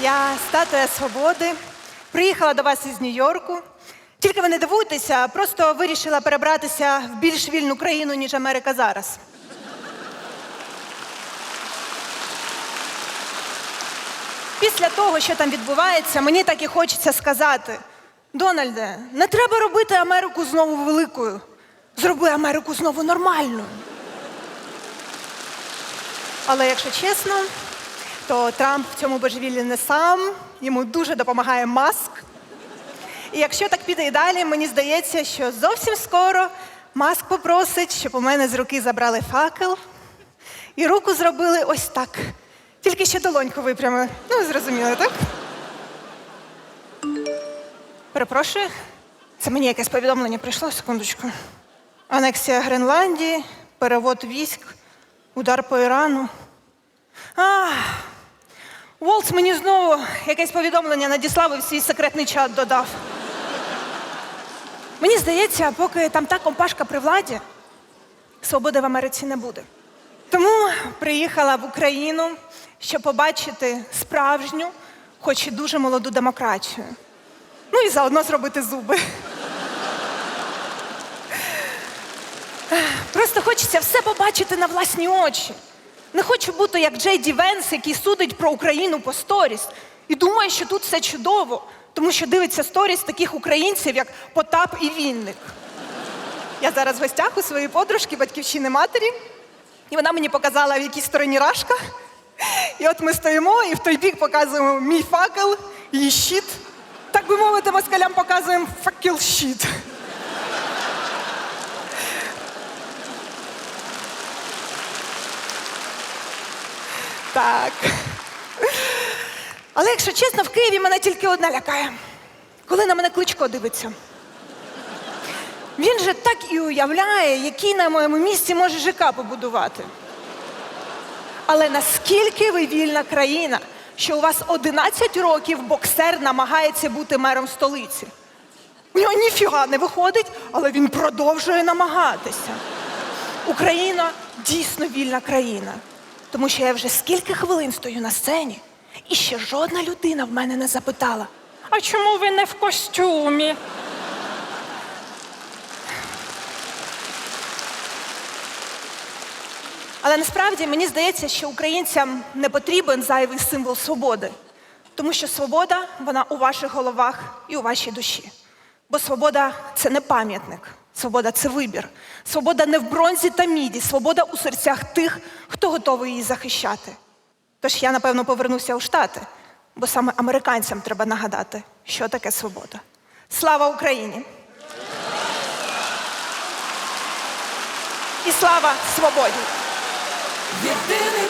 Я статуя свободи. Приїхала до вас із Нью-Йорку. Тільки ви не дивуйтеся, просто вирішила перебратися в більш вільну країну, ніж Америка зараз. Після того, що там відбувається, мені так і хочеться сказати: Дональде, не треба робити Америку знову великою. Зроби Америку знову нормальною. Але якщо чесно, то Трамп в цьому божевіллі не сам, йому дуже допомагає маск. І якщо так піде і далі, мені здається, що зовсім скоро маск попросить, щоб у мене з руки забрали факел і руку зробили ось так. Тільки ще долоньку випрямили. Ну, зрозуміли, так? Перепрошую, це мені якесь повідомлення прийшло, секундочку. Анексія Гренландії, перевод військ, удар по Ірану. А, Волц мені знову якесь повідомлення надіслав і в свій секретний чат додав. Мені здається, поки там та компашка при владі, свободи в Америці не буде. Тому приїхала в Україну, щоб побачити справжню, хоч і дуже молоду демократію. Ну і заодно зробити зуби. Просто хочеться все побачити на власні очі. Не хочу бути як Джей Ді Венс, який судить про Україну по сторіс. І думає, що тут все чудово, тому що дивиться сторіс таких українців, як Потап і Вінник. Я зараз в гостях у своєї подружки, батьківщини матері, і вона мені показала, в якій стороні рашка. І от ми стоїмо і в той бік показуємо мій факел, її щит. Так би мовити, москалям показуємо факел щит. Так. Але якщо чесно, в Києві мене тільки одна лякає. Коли на мене кличко дивиться. Він же так і уявляє, який на моєму місці може ЖК побудувати. Але наскільки ви вільна країна, що у вас 11 років боксер намагається бути мером столиці? У нього ніфіга не виходить, але він продовжує намагатися. Україна дійсно вільна країна. Тому що я вже скільки хвилин стою на сцені, і ще жодна людина в мене не запитала. А чому ви не в костюмі? Але насправді мені здається, що українцям не потрібен зайвий символ свободи, тому що свобода вона у ваших головах і у вашій душі. Бо свобода це не пам'ятник, свобода це вибір. Свобода не в бронзі та міді, свобода у серцях тих, хто готовий її захищати. Тож я, напевно, повернуся у Штати, бо саме американцям треба нагадати, що таке свобода. Слава Україні! І слава свободі! Єдиний